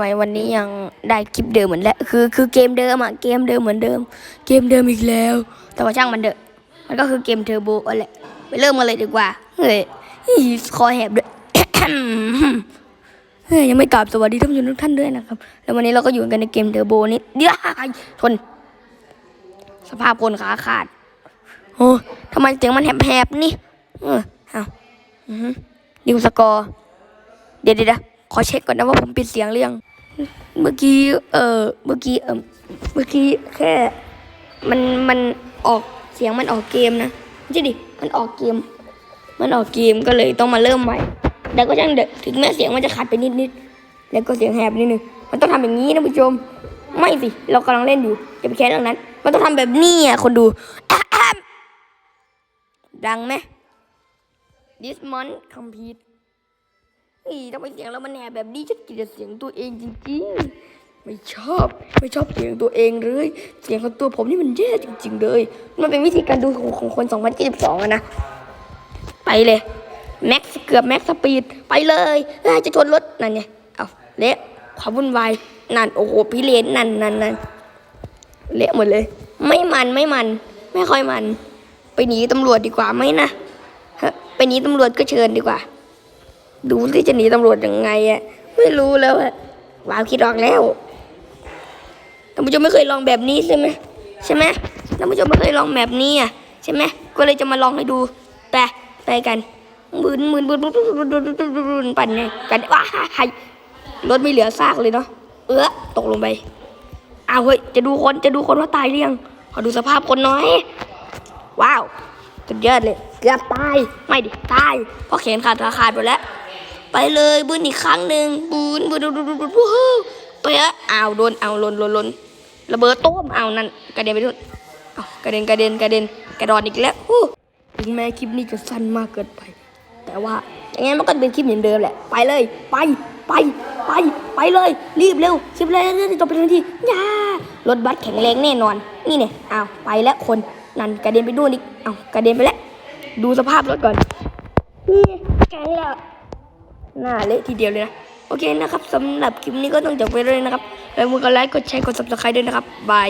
ไมวันนี้ยังได้คลิปเดิมเหมือนแล้วคือคือเกมเดิมอะเกมเดิมเหมือนเดิม เกมเดิมอีกแล้ว แต่ว่าช่างมันเถอะมันก็คือเกมเทอร์โบอะแหละไปเริ่มกันเลยดีกว่าเฮ้ยอีคอแหบด้วยเฮ้ยยังไม่กลับสวัสดีท่านผู้ชมทุกท่านด้วยนะครับ แล้ววันนี้เราก็อยู่กันในเกมเทอร์โบนี้เดี๋ยวชน สภาพคนขาขาดโอ้ทำไมเสียงมันแหบๆนี่เออเอาอือฮึนิวสกอร์เดี๋ยวเดี๋ยวเดี๋ยวขอเช็คก่อนนะว่าผมปิดเสียงหรือยัง เมื่อกี้ เออเมื่อกี้ เออเมื่อกี้แค่ มัน มันออกเสียงมันออกเกมนะไม่ใช่ดิ มันออกเกม มันออกเกมก็เลยต้องมาเริ่มใหม่ แต่ก็ช่างเด็กถึงแม้เสียงมันจะขาดไปนิดนิดแล้วก็เสียงแหบนิดนึง มันต้องทำอย่างนี้นะผู้ชม ไม่สิ เรากำลังเล่นอยู่อย่าไปแค่เรื่องนั้น มันต้องทำแบบนี้อะคนดู ดังไหม This month complete อีทำไมเสียงเรามันแหบแบบนี้ฉันเกลียดเสียงตัวเองจริงๆ ไม่ชอบไม่ชอบเสียงตัวเองเลย เสียงของตัวผมนี่มันแย่จริง ๆ เลย มันเป็นวิธีการดูของของคน 2022อะนะ ไปเลยแม็กซ์เกือบแม็กซ์สปีดไปเลยเอ้ยจะชนรถนั่นไงเอาเละความวุ่นวายนั่นโอ้โหพี่เลนนั่นนั่นนั่นเละหมดเลย ไม่มันไม่มัน ไม่ค่อยมัน ไปหนีตำรวจดีกว่าไหมนะฮะไปหนีตำรวจก็เชิญดีกว่า ดูที่จะหนีตำรวจยังไงอะไม่รู้แล้วอะว้าวคิดออกแล้วท่านผู้ชมไม่เคยลองแบบนี้ใช่ไหมใช่ไหมท่านผู้ชมไม่เคยลองแบบนี้อะใช่ไหมก็เลยจะมาลองให้ดูไปไปกันหมื่นหมื่นหมื่นปั่นไงกันว้าหายรถไม่เหลือซากเลยเนาะเออตกลงไปอ้าวเฮ้ยจะดูคนจะดูคนว่าตายหรือยังขอดูสภาพคนน้อย ว้าวสุดยอดเลย เกือบตาย ไม่ดิ ตาย เพราะเขนขาดราคไปแล้ว ไปเลยบืนอีกครั้งหนึ่งบูนบูนบูนบูนบูนบูนบูนไปอะอ้าวโดนเอาลนลนลนระเบิดต้มเอานั่นกระเด็นไปทุนเอากระเด็นกระเด็นกระเด็นกระดอนอีกแล้วอู้ถึงแม้คลิปนี้จะสั้นมากเกินไป แต่ว่าอย่างงั้นมันก็เป็นคลิปเหมือนเดิมแหละไปเลยไปไปไปไปเลย รีบเร็วคลิปเลยจบไปทันทีย่ารถบัสแข็งแรงแน่นอน นี่เนี่ยอ้าวไปแล้วคนนั่นกระเด็นไปนู่นอีกอ้าวกระเด็นไปแล้วดูสภาพรถก่อนนี่แข็งแล้ว หน้าเละทีเดียวเลยนะโอเคนะครับสำหรับคลิปนี้ก็ต้องจบไปเลยนะครับแล้วมือกดไลค์กดแชร์กด subscribe ด้วยนะครับบาย